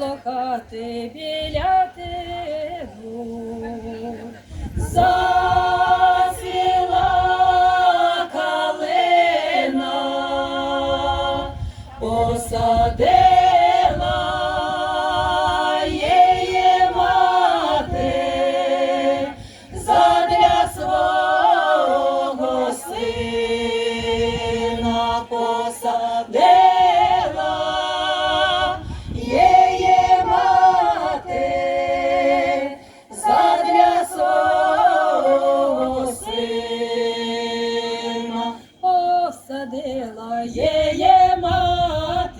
Лохати біля тигу, зацвіла калина, посадила її мати задля свого сина посадила посадила є мати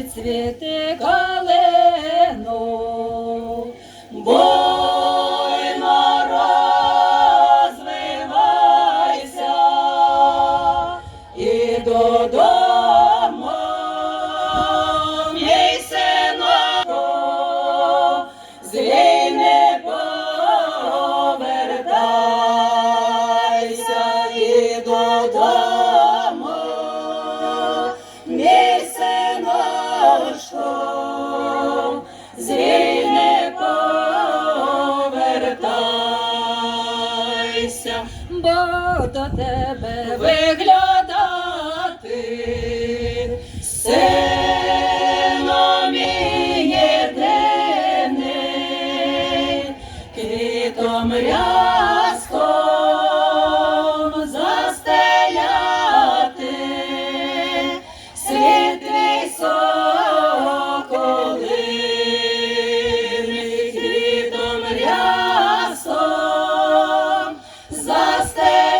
рости Бо до тебе виглядати. Сино мій єдиний, квітом ряском stay.